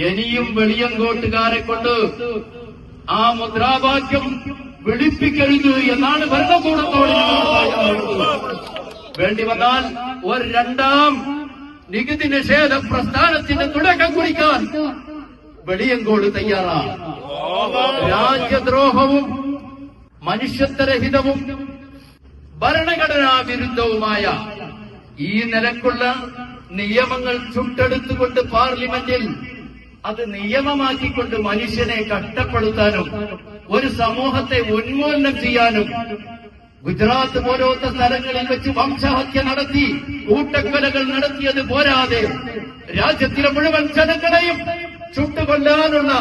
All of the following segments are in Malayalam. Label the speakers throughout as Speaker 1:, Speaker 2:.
Speaker 1: ഇനിയും വെളിയങ്കോട്ടുകാരെ കൊണ്ട് ആ മുദ്രാവാക്യം വിളിപ്പിക്കരുത് എന്നാണ് ഭരണകൂടത്തോട്. വേണ്ടി വന്നാൽ ഒരു രണ്ടാം നികുതി നിഷേധ പ്രസ്ഥാനത്തിന്റെ തുടക്കം കുറിക്കാൻ വെളിയങ്കോട് തയ്യാറാണ് രാജ്യദ്രോഹവും മനുഷ്യത്വരഹിതവും ഭരണഘടനാ വിരുദ്ധവുമായ ഈ നിലക്കുള്ള നിയമങ്ങൾ ചുട്ടെടുത്തുകൊണ്ട് പാർലമെന്റിൽ അത് നിയമമാക്കിക്കൊണ്ട് മനുഷ്യനെ കഷ്ടപ്പെടുത്താനും ഒരു സമൂഹത്തെ ഉന്മൂലനം ചെയ്യാനും ഗുജറാത്ത് പോലത്തെ സ്ഥലങ്ങളിൽ വെച്ച് വംശഹത്യ നടത്തി കൂട്ടക്കൊലകൾ നടത്തിയത് പോരാതെ രാജ്യത്തിലെ മുഴുവൻ ജനങ്ങളെയും ചുട്ടുകൊല്ലാനുള്ള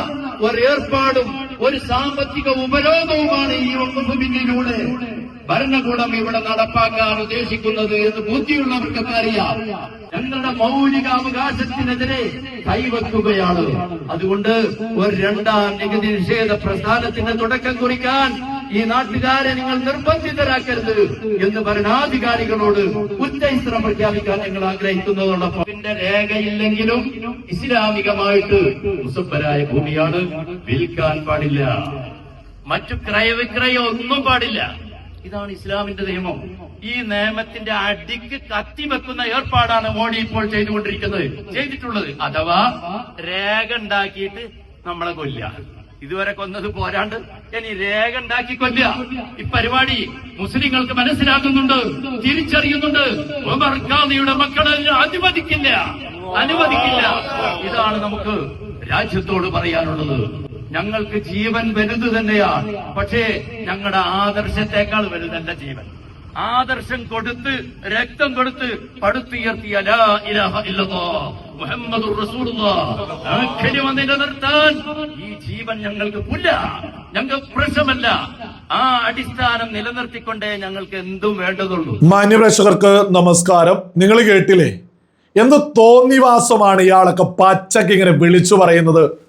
Speaker 1: ഒരു ഏർപ്പാടും ഒരു സാമ്പത്തിക ഉപരോധവുമാണ് ഈ വകുപ്പ് പിന്നിലൂടെ ഭരണകൂടം ഇവിടെ നടപ്പാക്കാൻ ഉദ്ദേശിക്കുന്നത് എന്ന് ബുദ്ധിയുള്ളവർക്കൊക്കെ അറിയാം. ഞങ്ങളുടെ മൗലികാവകാശത്തിനെതിരെ കൈവെക്കുകയാണ്. അതുകൊണ്ട് ഒരു രണ്ടാം നികുതി നിഷേധ പ്രസ്ഥാനത്തിന്റെ തുടക്കം കുറിക്കാൻ ഈ നാട്ടുകാരെ നിങ്ങൾ നിർബന്ധിതരാക്കരുത് എന്ന് ഭരണാധികാരികളോട് ഉച്ചൈസ്ത്രം പ്രഖ്യാപിക്കാൻ ഞങ്ങൾ ആഗ്രഹിക്കുന്നതോടൊപ്പം ഇതിന്റെ രേഖയില്ലെങ്കിലും ഇസ്ലാമികമായിട്ട് മുസഫരായ ഭൂമിയാണ് വിൽക്കാൻ പാടില്ല. മറ്റു ക്രയവിക്രയം ഒന്നും പാടില്ല. ഇതാണ് ഇസ്ലാമിന്റെ നിയമം. ഈ നിയമത്തിന്റെ അടിക്ക് കത്തിവെക്കുന്ന ഏർപ്പാടാണ് മോഡി ഇപ്പോൾ ചെയ്തുകൊണ്ടിരിക്കുന്നത്. ചെയ്തിട്ടുള്ളത്. അഥവാ രേഖ ഉണ്ടാക്കിയിട്ട് നമ്മളെ കൊല്ല ഇതുവരെ കൊന്നത് പോരാണ്ട് ഇനി രേഖ ഉണ്ടാക്കി കൊല്ല ഈ പരിപാടി മുസ്ലിങ്ങൾക്ക് മനസ്സിലാക്കുന്നുണ്ട് തിരിച്ചറിയുന്നുണ്ട്. ഉമർ ഖാദിയുടെ മക്കളെ അനുവദിക്കില്ല. അനുവദിക്കില്ല. ഇതാണ് നമുക്ക് രാജ്യത്തോട് പറയാനുള്ളത്. ഞങ്ങൾക്ക് ജീവൻ വലുത് തന്നെയാണ്. പക്ഷേ ഞങ്ങളുടെ ആദർശത്തെക്കാൾ വലുതല്ല ജീവൻ. ആദർശം കൊടുത്ത് രക്തം കൊടുത്ത് പടുത്തുയർത്തിയ കലിമ നിലനിർത്താൻ ഈ ജീവൻ ഞങ്ങൾക്ക് പുല്ല. ഞങ്ങൾക്ക് പ്രശ്നമല്ല. ആ അടിസ്ഥാനം നിലനിർത്തിക്കൊണ്ടേ ഞങ്ങൾക്ക് എന്തും വേണ്ടതുള്ളൂ.
Speaker 2: മാന്യപ്രേക്ഷകർക്ക് നമസ്കാരം. നിങ്ങൾ കേട്ടില്ലേ? എന്ത് തോന്നിവാസമാണ് ഇയാളൊക്കെ പച്ചക്ക് ഇങ്ങനെ വിളിച്ചു പറയുന്നത്?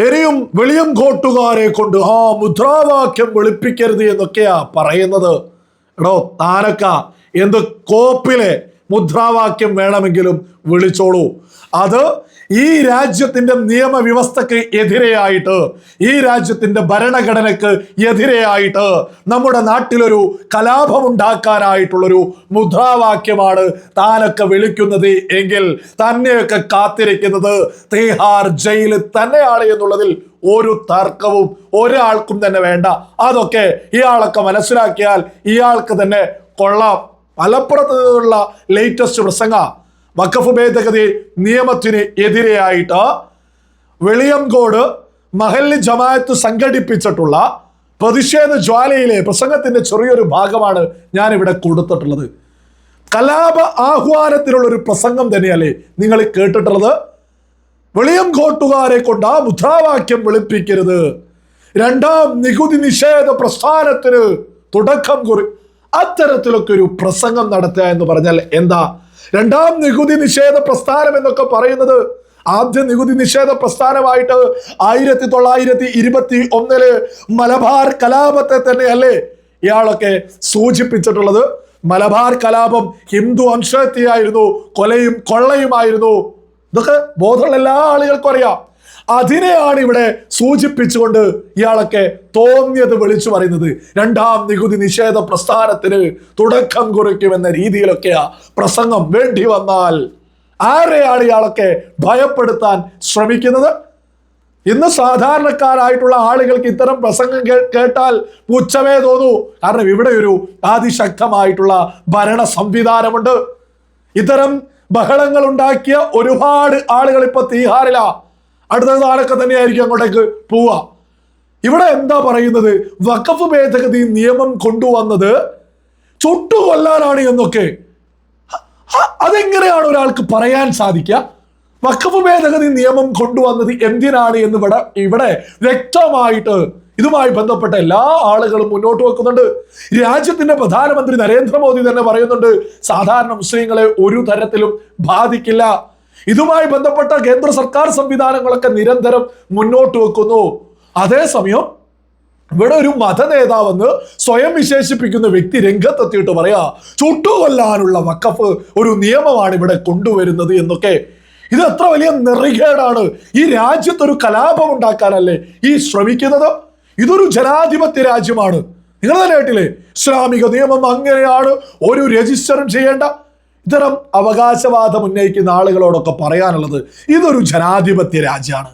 Speaker 2: എരിയും വെളിയം കോട്ടുകാരെ കൊണ്ട് ആ മുദ്രാവാക്യം വെളുപ്പിക്കരുത് എന്നൊക്കെയാ പറയുന്നത്. എടോ താനക്ക എന്ത് കോപ്പിലെ മുദ്രാവാക്യം വേണമെങ്കിലും വിളിച്ചോളൂ. അത് ഈ രാജ്യത്തിന്റെ നിയമവ്യവസ്ഥക്ക് എതിരെയായിട്ട് ഈ രാജ്യത്തിന്റെ ഭരണഘടനയ്ക്ക് എതിരെയായിട്ട് നമ്മുടെ നാട്ടിലൊരു കലാപമുണ്ടാക്കാനായിട്ടുള്ളൊരു മുദ്രാവാക്യമാണ് താനൊക്കെ വിളിക്കുന്നത് എങ്കിൽ തന്നെയൊക്കെ കാത്തിരിക്കുന്നത് തീഹാർ ജയിൽ തന്നെയാണ് എന്നുള്ളതിൽ ഒരു തർക്കവും ഒരാൾക്കും തന്നെ വേണ്ട. അതൊക്കെ ഇയാളൊക്കെ മനസ്സിലാക്കിയാൽ ഇയാൾക്ക് തന്നെ കൊള്ളാം. മലപ്പുറത്തുള്ള ലേറ്റസ്റ്റ് പ്രസംഗ വഖഫ് ഭേദഗതി നിയമത്തിന് എതിരെയായിട്ട് വെളിയംകോട് മഹല്ലി ജമാഅത്ത് സംഘടിപ്പിച്ചിട്ടുള്ള പ്രതിഷേധ ജ്വാലയിലെ പ്രസംഗത്തിന്റെ ചെറിയൊരു ഭാഗമാണ് ഞാൻ ഇവിടെ കൊടുത്തിട്ടുള്ളത്. കലാപ ആഹ്വാനത്തിലുള്ള ഒരു പ്രസംഗം തന്നെയല്ലേ നിങ്ങൾ കേട്ടിട്ടുള്ളത്? വെളിയം കോട്ടുകാരെ കൊണ്ട് ആ മുദ്രാവാക്യം വെളുപ്പിക്കരുത്. രണ്ടാം നികുതി നിഷേധ പ്രസ്ഥാനത്തിന് തുടക്കം കുറി അത്തരത്തിലൊക്കെ ഒരു പ്രസംഗം നടത്തുക എന്ന് പറഞ്ഞാൽ എന്താ? രണ്ടാം നികുതി നിഷേധ പ്രസ്ഥാനം എന്നൊക്കെ പറയുന്നത് ആദ്യ നികുതി നിഷേധ പ്രസ്ഥാനമായിട്ട് ആയിരത്തി തൊള്ളായിരത്തി ഇരുപത്തി ഒന്നിൽ മലബാർ കലാപത്തെ തന്നെയല്ലേ ഇയാളൊക്കെ സൂചിപ്പിച്ചിട്ടുള്ളത്. മലബാർ കലാപം ഹിന്ദു അംശത്തിയായിരുന്നു കൊലയും കൊള്ളയുമായിരുന്നു. ഇതൊക്കെ ബോധമുള്ള എല്ലാ ആളുകൾക്കും അറിയാം. അതിനെയാണ് ഇവിടെ സൂചിപ്പിച്ചുകൊണ്ട് ഇയാളൊക്കെ തോന്നിയത് വിളിച്ചു പറയുന്നത്. രണ്ടാം നികുതി നിഷേധ പ്രസ്ഥാനത്തിന് തുടക്കം കുറിക്കുമെന്ന രീതിയിലൊക്കെയാ പ്രസംഗം വേണ്ടി വന്നാൽ ആരെയാണ് ഇയാളൊക്കെ ഭയപ്പെടുത്താൻ ശ്രമിക്കുന്നത്? ഇന്ന് സാധാരണക്കാരായിട്ടുള്ള ആളുകൾക്ക് ഇത്തരം പ്രസംഗം കേട്ടാൽ പുച്ഛമേ തോന്നൂ. കാരണം ഇവിടെ ഒരു അതിശക്തമായിട്ടുള്ള ഭരണ സംവിധാനമുണ്ട്. ഇത്തരം ബഹളങ്ങൾ ഉണ്ടാക്കിയ ഒരുപാട് ആളുകൾ ഇപ്പൊ തീഹാറില. അടുത്ത നാളൊക്കെ തന്നെയായിരിക്കും അങ്ങോട്ടേക്ക് പോവുക. ഇവിടെ എന്താ പറയുന്നത്? വഖഫ് ഭേദഗതി നിയമം കൊണ്ടുവന്നത് ചുട്ടുകൊല്ലാനാണ് എന്നൊക്കെ. അതെങ്ങനെയാണ് ഒരാൾക്ക് പറയാൻ സാധിക്കുക? വഖഫ് ഭേദഗതി നിയമം കൊണ്ടുവന്നത് എന്തിനാണ് എന്ന് ഇവിടെ ഇവിടെ വ്യക്തമായിട്ട് ഇതുമായി ബന്ധപ്പെട്ട എല്ലാ ആളുകളും മുന്നോട്ട് വെക്കുന്നുണ്ട്. രാജ്യത്തിന്റെ പ്രധാനമന്ത്രി നരേന്ദ്രമോദി തന്നെ പറയുന്നുണ്ട് സാധാരണ മുസ്ലിങ്ങളെ ഒരു തരത്തിലും ബാധിക്കില്ല. ഇതുമായി ബന്ധപ്പെട്ട കേന്ദ്ര സർക്കാർ സംവിധാനങ്ങളൊക്കെ നിരന്തരം മുന്നോട്ട് വെക്കുന്നു. അതേസമയം ഇവിടെ ഒരു മത നേതാവെന്ന് സ്വയം വിശേഷിപ്പിക്കുന്ന വ്യക്തി രംഗത്തെത്തിയിട്ട് പറയാ ചുട്ടുകൊല്ലാനുള്ള വക്കഫ് ഒരു നിയമമാണ് ഇവിടെ കൊണ്ടുവരുന്നത് എന്നൊക്കെ. ഇത് എത്ര വലിയ നെറികേടാണ്. ഈ രാജ്യത്തൊരു കലാപം ഉണ്ടാക്കാനല്ലേ ഈ ശ്രമിക്കുന്നത്? ഇതൊരു ജനാധിപത്യ രാജ്യമാണ്. നിങ്ങൾ തന്നെ കേട്ടില്ലേ? ഇസ്ലാമിക നിയമം അങ്ങനെയാണ്. ഒരു രജിസ്റ്ററും ചെയ്യേണ്ട. ഇത്തരം അവകാശവാദം ഉന്നയിക്കുന്ന ആളുകളോടൊക്കെ പറയാനുള്ളത് ഇതൊരു ജനാധിപത്യ രാജ്യമാണ്.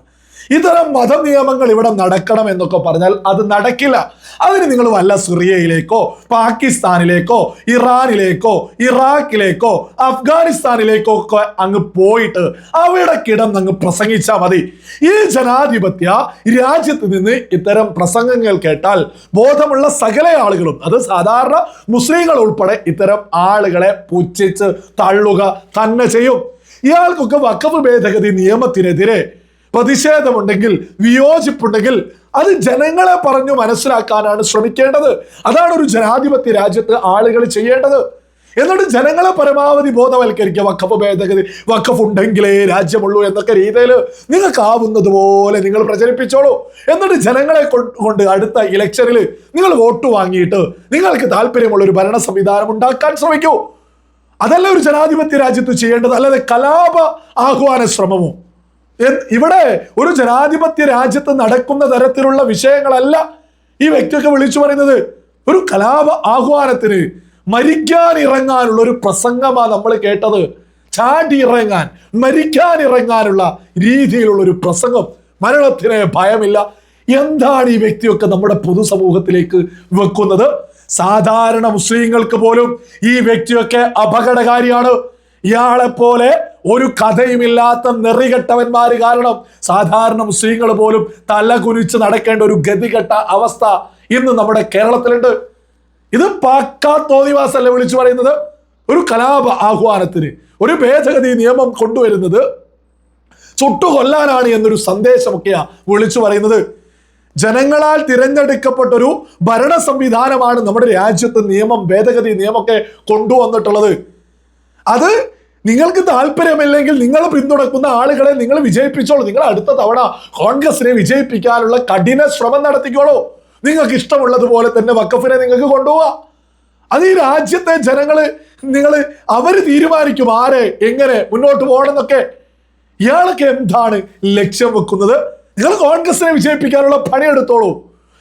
Speaker 2: ഇത്തരം മതനിയമങ്ങൾ ഇവിടെ നടക്കണം എന്നൊക്കെ പറഞ്ഞാൽ അത് നടക്കില്ല. അതിന് നിങ്ങൾ വല്ല സിറിയയിലേക്കോ പാകിസ്ഥാനിലേക്കോ ഇറാനിലേക്കോ ഇറാഖിലേക്കോ അഫ്ഗാനിസ്ഥാനിലേക്കോ ഒക്കെ അങ്ങ് പോയിട്ട് അവിടെ കിടന്ന് അങ്ങ് പ്രസംഗിച്ചാൽ മതി. ഈ ജനാധിപത്യ രാജ്യത്ത് നിന്ന് ഇത്തരം പ്രസംഗങ്ങൾ കേട്ടാൽ ബോധമുള്ള സകല ആളുകളും അത് സാധാരണ മുസ്ലിങ്ങൾ ഉൾപ്പെടെ ഇത്തരം ആളുകളെ പുച്ഛിച്ച് തള്ളുക തന്നെ ചെയ്യും. ഇയാൾക്കൊക്കെ വക്കഫ് ഭേദഗതി നിയമത്തിനെതിരെ പ്രതിഷേധമുണ്ടെങ്കിൽ വിയോജിപ്പുണ്ടെങ്കിൽ അത് ജനങ്ങളെ പറഞ്ഞു മനസ്സിലാക്കാനാണ് ശ്രമിക്കേണ്ടത്. അതാണ് ഒരു ജനാധിപത്യ രാജ്യത്ത് ആളുകൾ ചെയ്യേണ്ടത്. എന്നിട്ട് ജനങ്ങളെ പരമാവധി ബോധവൽക്കരിക്കുക. വക്കഫ് ഭേദഗതി വക്കഫ് ഉണ്ടെങ്കിലേ രാജ്യമുള്ളൂ എന്നൊക്കെ രീതിയിൽ നിങ്ങൾക്കാവുന്നത് പോലെ നിങ്ങൾ പ്രചരിപ്പിച്ചോളൂ. എന്നിട്ട് ജനങ്ങളെ കൊണ്ട് അടുത്ത ഇലക്ഷനിൽ നിങ്ങൾ വോട്ട് വാങ്ങിയിട്ട് നിങ്ങൾക്ക് താല്പര്യമുള്ള ഒരു ഭരണ സംവിധാനം ഉണ്ടാക്കാൻ ശ്രമിക്കൂ. അതല്ല ഒരു ജനാധിപത്യ രാജ്യത്ത് ചെയ്യേണ്ടത്. അല്ലാതെ കലാപ ആഹ്വാന ശ്രമമോ ഇവിടെ ഒരു ജനാധിപത്യ രാജ്യത്ത് നടക്കുന്ന തരത്തിലുള്ള വിഷയങ്ങളല്ല ഈ വ്യക്തിയൊക്കെ വിളിച്ചു പറയുന്നത്. ഒരു കലാപ ആഹ്വാനത്തിന് മരിക്കാൻ ഇറങ്ങാനുള്ള ഒരു പ്രസംഗമാണ് നമ്മൾ കേട്ടത്. ചാടി ഇറങ്ങാൻ മരിക്കാൻ ഇറങ്ങാനുള്ള രീതിയിലുള്ള ഒരു പ്രസംഗം. മരണത്തിന് ഭയമില്ല. എന്താണ് ഈ വ്യക്തിയൊക്കെ നമ്മുടെ പൊതുസമൂഹത്തിലേക്ക് വെക്കുന്നത്? സാധാരണ മുസ്ലിങ്ങൾക്ക് പോലും ഈ വ്യക്തിയൊക്കെ അപകടകാരിയാണ്. ഇയാളെ പോലെ ഒരു കഥയുമില്ലാത്ത നെറികെട്ടവന്മാര് കാരണം സാധാരണ മുസ്ലിങ്ങൾ പോലും തല കുനിച്ച് നടക്കേണ്ട ഒരു ഗതികെട്ട അവസ്ഥ ഇന്ന് നമ്മുടെ കേരളത്തിലുണ്ട്. ഇത് പാക്കാ തോന്നിവാസല്ലേ വിളിച്ചു പറയുന്നത്? ഒരു കലാപ ആഹ്വാനത്തിന് ഒരു ഭേദഗതി നിയമം കൊണ്ടുവരുന്നത് ചുട്ടുകൊല്ലാനാണ് എന്നൊരു സന്ദേശമൊക്കെയാ വിളിച്ചു പറയുന്നത്. ജനങ്ങളാൽ തിരഞ്ഞെടുക്കപ്പെട്ടൊരു ഭരണ സംവിധാനമാണ് നമ്മുടെ രാജ്യത്ത് നിയമം ഭേദഗതി നിയമമൊക്കെ കൊണ്ടുവന്നിട്ടുള്ളത്. അത് നിങ്ങൾക്ക് താല്പര്യമില്ലെങ്കിൽ നിങ്ങൾ പിന്തുണക്കുന്ന ആളുകളെ നിങ്ങൾ വിജയിപ്പിച്ചോളൂ. നിങ്ങൾ അടുത്ത തവണ കോൺഗ്രസിനെ വിജയിപ്പിക്കാനുള്ള കഠിന ശ്രമം നടത്തിക്കോളൂ. നിങ്ങൾക്ക് ഇഷ്ടമുള്ളതുപോലെ തന്നെ വക്കഫിനെ നിങ്ങൾക്ക് കൊണ്ടുപോവാം. അത് ഈ രാജ്യത്തെ ജനങ്ങൾ നിങ്ങൾ അവർ തീരുമാനിക്കും ആരെ എങ്ങനെ മുന്നോട്ട് പോകണമെന്നൊക്കെ. ഇയാൾക്ക് എന്താണ് ലക്ഷ്യം വെക്കുന്നത്? നിങ്ങൾ കോൺഗ്രസിനെ വിജയിപ്പിക്കാനുള്ള പണിയെടുത്തോളൂ.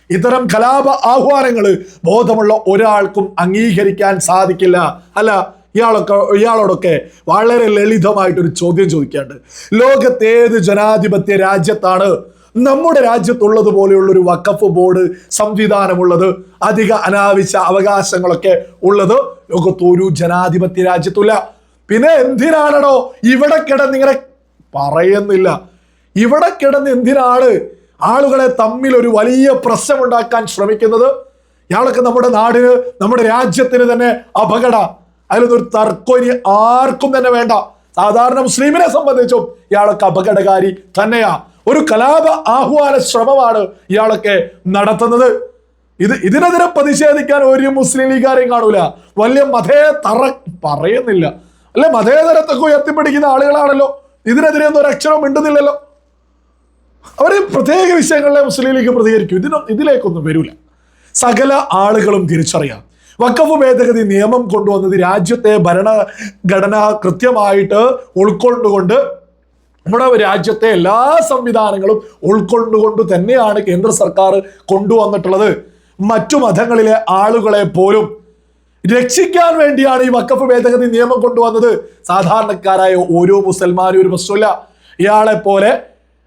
Speaker 2: ഇത്തരം കലാപ ആഹ്വാനങ്ങൾ ബോധമുള്ള ഒരാൾക്കും അംഗീകരിക്കാൻ സാധിക്കില്ല. അല്ല ഇയാളൊക്കെ ഇയാളോടൊക്കെ വളരെ ലളിതമായിട്ടൊരു ചോദ്യം ചോദിക്കാണ്ട് ലോകത്തേത് ജനാധിപത്യ രാജ്യത്താണ് നമ്മുടെ രാജ്യത്തുള്ളത് പോലെയുള്ള ഒരു വഖഫ് ബോർഡ് സംവിധാനമുള്ളത്? അധിക അനാവശ്യ അവകാശങ്ങളൊക്കെ ഉള്ളത് ലോകത്തൊരു ജനാധിപത്യ രാജ്യത്തുമില്ല. പിന്നെ എന്തിനാണടോ ഇവിടെ കിടന്ന് ഇങ്ങനെ പറയുന്നില്ല? ഇവിടെ കിടന്ന് എന്തിനാണ് ആളുകളെ തമ്മിൽ ഒരു വലിയ പ്രശ്നമുണ്ടാക്കാൻ ശ്രമിക്കുന്നത്? ഇയാളൊക്കെ നമ്മുടെ നാടിന് നമ്മുടെ രാജ്യത്തിന് തന്നെ അപകട അതിലൊന്നും ഒരു തർക്കം ഇനി ആർക്കും തന്നെ വേണ്ട. സാധാരണ മുസ്ലിമിനെ സംബന്ധിച്ചും ഇയാളൊക്കെ അപകടകാരി തന്നെയാ. ഒരു കലാപ ആഹ്വാന ശ്രമമാണ് ഇയാളൊക്കെ നടത്തുന്നത്. ഇത് ഇതിനെതിരെ പ്രതിഷേധിക്കാൻ ഒരു മുസ്ലിം ലീഗാരെയും കാണൂല. വലിയ മതേ തറ പറയുന്നില്ല. അല്ലെ മതേതരത്തൊക്കെ ഉയർത്തിപ്പിടിക്കുന്ന ആളുകളാണല്ലോ. ഇതിനെതിരെ ഒന്നും ഒരു അക്ഷരം മിണ്ടുന്നില്ലല്ലോ. അവർ പ്രത്യേക വിഷയങ്ങളിലെ മുസ്ലിം ലീഗ് പ്രതികരിക്കും. ഇതിനൊ ഇതിലേക്കൊന്നും വരൂല. സകല ആളുകളും തിരിച്ചറിയാം. വക്കഫ് ഭേദഗതി നിയമം കൊണ്ടുവന്നത് രാജ്യത്തെ ഭരണഘടന കൃത്യമായിട്ട് ഉൾക്കൊണ്ടുകൊണ്ട് നമ്മുടെ രാജ്യത്തെ എല്ലാ സംവിധാനങ്ങളും ഉൾക്കൊണ്ടുകൊണ്ട് തന്നെയാണ് കേന്ദ്ര സർക്കാർ കൊണ്ടുവന്നിട്ടുള്ളത്. മറ്റു മതങ്ങളിലെ ആളുകളെ പോലും രക്ഷിക്കാൻ വേണ്ടിയാണ് ഈ വക്കഫ് ഭേദഗതി നിയമം കൊണ്ടുവന്നത്. സാധാരണക്കാരായ ഓരോ മുസൽമാനും ഒരു പ്രശ്നമില്ല ഇയാളെ പോലെ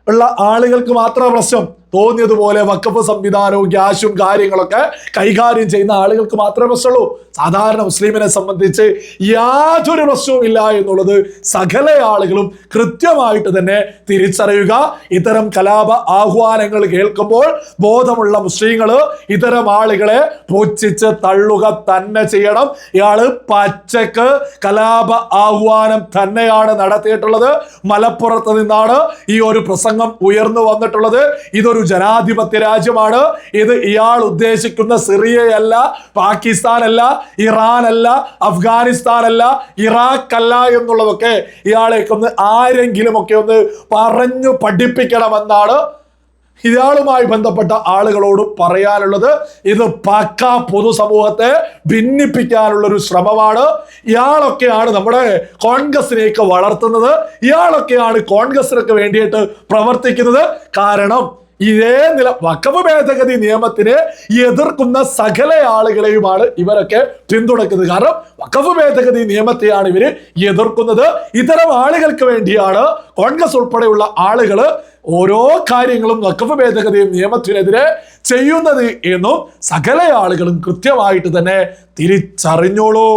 Speaker 2: ഉള്ള ആളുകൾക്ക് മാത്രമേ പ്രശ്നം. തോന്നിയതുപോലെ വക്കഫ് സംവിധാനവും ക്യാഷും കാര്യങ്ങളൊക്കെ കൈകാര്യം ചെയ്യുന്ന ആളുകൾക്ക് മാത്രമേ പ്രശ്നമുള്ളൂ സാധാരണ മുസ്ലിമിനെ സംബന്ധിച്ച് യാതൊരു പ്രശ്നവും ഇല്ല എന്നുള്ളത് സകല ആളുകളും കൃത്യമായിട്ട് തന്നെ തിരിച്ചറിയുക. ഇത്തരം കലാപ ആഹ്വാനങ്ങൾ കേൾക്കുമ്പോൾ ബോധമുള്ള മുസ്ലിങ്ങൾ ഇത്തരം ആളുകളെ പുച്ഛിച്ച് തള്ളുക തന്നെ ചെയ്യണം. ഇയാൾ പച്ചക്ക് കലാപ ആഹ്വാനം തന്നെയാണ് നടത്തിയിട്ടുള്ളത്. മലപ്പുറത്ത് നിന്നാണ് ഈ ഒരു പ്രസംഗം ഉയർന്നു വന്നിട്ടുള്ളത്. ഇതൊരു ജനാധിപത്യ രാജ്യമാണ്. ഇത് ഇയാൾ ഉദ്ദേശിക്കുന്ന സിറിയയല്ല പാകിസ്ഥാൻ അല്ല ഇറാൻ അല്ല അഫ്ഗാനിസ്ഥാൻ അല്ല ഇറാഖ് അല്ല എന്നുള്ളതൊക്കെ ഇയാളേക്ക് ഒന്ന് ആരെങ്കിലും ഒക്കെ ഒന്ന് പറഞ്ഞു പഠിപ്പിക്കണമെന്നാണ് ഇയാളുമായി ബന്ധപ്പെട്ട ആളുകളോട് പറയാനുള്ളത്. ഇത് പക്ക പൊതുസമൂഹത്തെ ഭിന്നിപ്പിക്കാനുള്ള ഒരു ശ്രമമാണ്. ഇയാളൊക്കെയാണ് നമ്മുടെ കോൺഗ്രസിനെയൊക്കെ വളർത്തുന്നത്. ഇയാളൊക്കെയാണ് കോൺഗ്രസിനൊക്കെ വേണ്ടിയിട്ട് പ്രവർത്തിക്കുന്നത്. കാരണം ഇതേ നില വക്കഫ് ഭേദഗതി നിയമത്തിനെ എതിർക്കുന്ന സകല ആളുകളെയുമാണ് ഇവരൊക്കെ പിന്തുണക്കുന്നത്. കാരണം വക്കഫ് ഭേദഗതി നിയമത്തെയാണ് ഇവർ എതിർക്കുന്നത്. ഇത്തരം ആളുകൾക്ക് വേണ്ടിയാണ് കോൺഗ്രസ് ഉൾപ്പെടെയുള്ള ആളുകൾ ഓരോ കാര്യങ്ങളും വക്കഫ് ഭേദഗതി നിയമത്തിനെതിരെ ചെയ്യുന്നത് എന്നും സകല ആളുകളും കൃത്യമായിട്ട് തന്നെ തിരിച്ചറിഞ്ഞോളൂ.